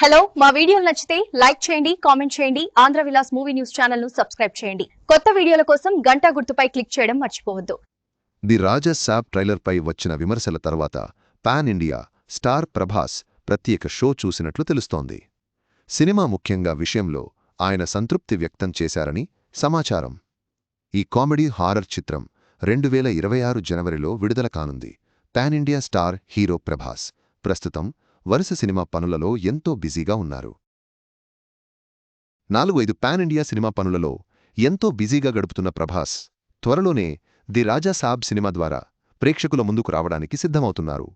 Hello మా వీడియోలు నచ్చితే లైక్ చేయండి కామెంట్ చేయండి ఆంధ్ర విలాస్ మూవీ న్యూస్ ఛానల్ను సబ్స్క్రైబ్ చేయండి. కొత్త వీడియోల కోసం గంటా గుర్తుపై క్లిక్ చేయడం మర్చిపోవద్దు. ది రాజా సాబ్ ట్రైలర్పై వచ్చిన విమర్శల తర్వాత పాన్ ఇండియా స్టార్ ప్రభాస్ ప్రత్యేక షో చూసినట్లు తెలుస్తోంది. సినిమా ముఖ్యంగా విషయంలో ఆయన సంతృప్తి వ్యక్తం చేశారని సమాచారం. ఈ కామెడీ హారర్ చిత్రం రెండు వేల ఇరవై ఆరు జనవరిలో విడుదల కానుంది. Pan India star hero Prabhas. ప్రస్తుతం వరుస సినిమా పనులలో ఎంతో బిజీగా ఉన్నారు. నాలుగైదు పాన్ ఇండియా సినిమా పనులలో ఎంతో బిజీగా గడుపుతున్న ప్రభాస్ త్వరలోనే ది రాజా సాబ్ సినిమా ద్వారా ప్రేక్షకుల ముందుకు రావడానికి సిద్ధమవుతున్నారు.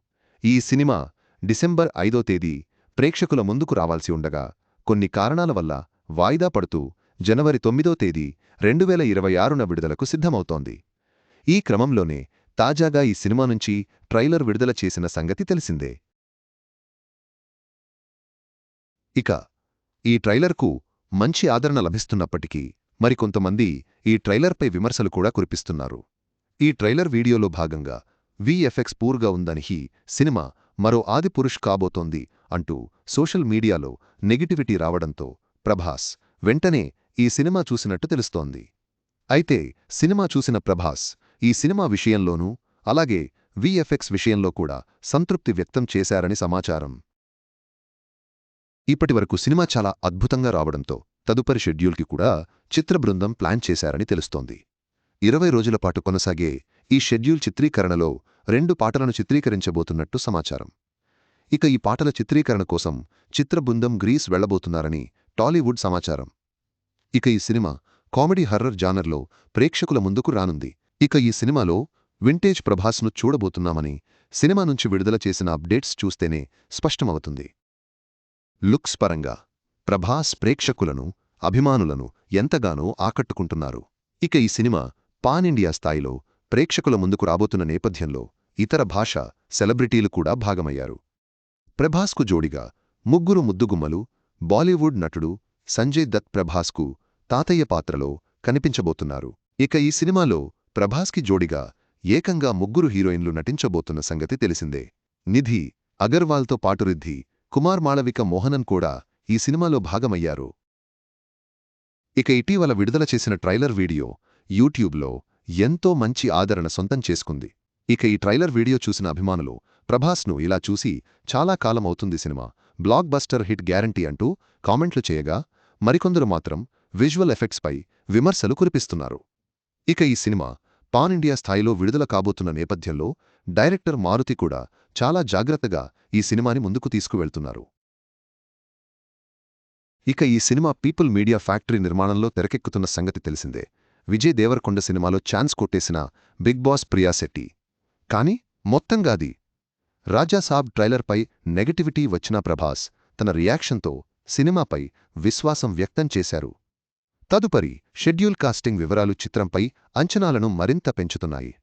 ఈ సినిమా డిసెంబర్ ఐదో తేదీ ప్రేక్షకుల ముందుకు రావాల్సి ఉండగా కొన్ని కారణాల వల్ల వాయిదా పడుతూ జనవరి తొమ్మిదో తేదీ రెండు వేల ఇరవై ఆరున విడుదలకు సిద్ధమవుతోంది. ఈ క్రమంలోనే తాజాగా ఈ సినిమా నుంచి ట్రైలర్ విడుదల చేసిన సంగతి తెలిసిందే. ఇక ఈ ట్రైలర్కు మంచి ఆదరణ లభిస్తున్నప్పటికీ మరికొంతమంది ఈ ట్రైలర్పై విమర్శలు కూడా కురిపిస్తున్నారు. ఈ ట్రైలర్ వీడియోలో భాగంగా విఎఫ్ఎక్స్ పూర్గా ఉందనిహి సినిమా మరో ఆదిపురుష్ కాబోతోంది అంటూ సోషల్ మీడియాలో నెగిటివిటీ రావడంతో ప్రభాస్ వెంటనే ఈ సినిమా చూసినట్టు తెలుస్తోంది. అయితే సినిమా చూసిన ప్రభాస్ ఈ సినిమా విషయంలోనూ అలాగే విఎఫ్ఎక్స్ విషయంలో కూడా సంతృప్తి వ్యక్తం చేశారని సమాచారం. ఇప్పటివరకు సినిమా చాలా అద్భుతంగా రావడంతో తదుపరి షెడ్యూల్కి కూడా చిత్రబృందం ప్లాన్ చేశారని తెలుస్తోంది. ఇరవై రోజుల పాటు కొనసాగే ఈ షెడ్యూల్ చిత్రీకరణలో రెండు పాటలను చిత్రీకరించబోతున్నట్టు సమాచారం. ఇక ఈ పాటల చిత్రీకరణ కోసం చిత్రబృందం గ్రీస్ వెళ్ళబోతున్నారని టాలీవుడ్ సమాచారం. ఇక ఈ సినిమా కామెడీ హర్రర్ జానర్లో ప్రేక్షకుల ముందుకు రానుంది. ఇక ఈ సినిమాలో వింటేజ్ ప్రభాస్ను చూడబోతున్నామని సినిమా నుంచి విడుదల చేసిన అప్డేట్స్ చూస్తేనే స్పష్టమవుతుంది. లుక్స్ పరంగా ప్రభాస్ ప్రేక్షకులను అభిమానులను ఎంతగానో ఆకట్టుకుంటున్నారు. ఇక ఈ సినిమా పాన్ ఇండియా స్థాయిలో ప్రేక్షకుల ముందుకు రాబోతున్న నేపథ్యంలో ఇతర భాష సెలబ్రిటీలు కూడా భాగమయ్యారు. ప్రభాస్కు జోడిగా ముగ్గురు ముద్దుగుమ్మలు బాలీవుడ్ నటుడు సంజయ్ దత్ ప్రభాస్కు తాతయ్య పాత్రలో కనిపించబోతున్నారు. ఇక ఈ సినిమాలో ప్రభాస్కి జోడిగా ఏకంగా ముగ్గురు హీరోయిన్లు నటించబోతున్న సంగతి తెలిసిందే. నిధి అగర్వాల్తో పాటు రిద్ధి కుమార్ మాళవిక మోహనన్ కూడా ఈ సినిమాలో భాగమయ్యారు. ఇక ఇటీవల విడుదల చేసిన ట్రైలర్ వీడియో యూట్యూబ్లో ఎంతో మంచి ఆదరణ సొంతం చేసుకుంది. ఇక ఈ ట్రైలర్ వీడియో చూసిన అభిమానులు ప్రభాస్ను ఇలా చూసి చాలా కాలం అవుతుంది cinema blockbuster hit guarantee అంటూ కామెంట్లు చేయగా మరికొందరు మాత్రం విజువల్ ఎఫెక్ట్స్పై విమర్శలు కురిపిస్తున్నారు. ఇక ఈ సినిమా పాన్ ఇండియా స్థాయిలో విడుదల కాబోతున్న నేపథ్యంలో డైరెక్టర్ మారుతి కూడా చాలా జాగ్రత్తగా ఈ సినిమాని ముందుకు తీసుకువెళ్తున్నారు. ఇక ఈ సినిమా పీపుల్ మీడియా ఫ్యాక్టరీ నిర్మాణంలో తెరకెక్కుతున్న సంగతి తెలిసిందే. విజయ్ దేవరకొండ సినిమాలో ఛాన్స్ కొట్టేసిన బిగ్ బాస్ ప్రియాశెట్టి కాని మొత్తంగాది రాజాసాబ్ ట్రైలర్పై నెగటివిటీ వచ్చిన ప్రభాస్ తన రియాక్షన్తో సినిమాపై విశ్వాసం వ్యక్తం చేశారు. తదుపరి షెడ్యూల్ కాస్టింగ్ వివరాలు చిత్రంపై అంచనాలను మరింత పెంచుతున్నాయి.